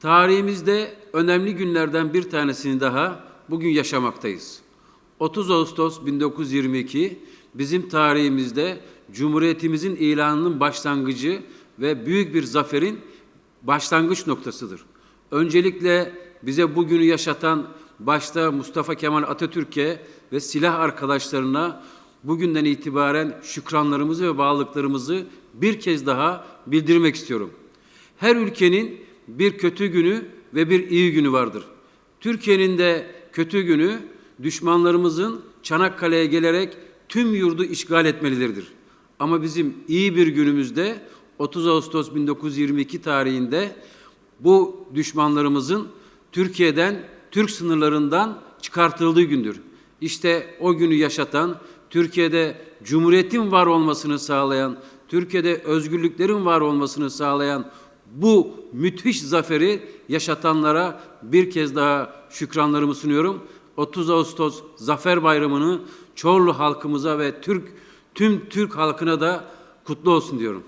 Tarihimizde önemli günlerden bir tanesini daha bugün yaşamaktayız. 30 Ağustos 1922 bizim tarihimizde Cumhuriyetimizin ilanının başlangıcı ve büyük bir zaferin başlangıç noktasıdır. Öncelikle bize bugünü yaşatan başta Mustafa Kemal Atatürk'e ve silah arkadaşlarına bugünden itibaren şükranlarımızı ve bağlılıklarımızı bir kez daha bildirmek istiyorum. Her ülkenin bir kötü günü ve bir iyi günü vardır. Türkiye'nin de kötü günü düşmanlarımızın Çanakkale'ye gelerek tüm yurdu işgal etmelileridir. Ama bizim iyi bir günümüzde 30 Ağustos 1922 tarihinde bu düşmanlarımızın Türkiye'den, Türk sınırlarından çıkartıldığı gündür. İşte o günü yaşatan, Türkiye'de cumhuriyetin var olmasını sağlayan, Türkiye'de özgürlüklerin var olmasını sağlayan bu müthiş zaferi yaşatanlara bir kez daha şükranlarımı sunuyorum. 30 Ağustos Zafer Bayramı'nı Çorlu halkımıza ve Türk tüm Türk halkına da kutlu olsun diyorum.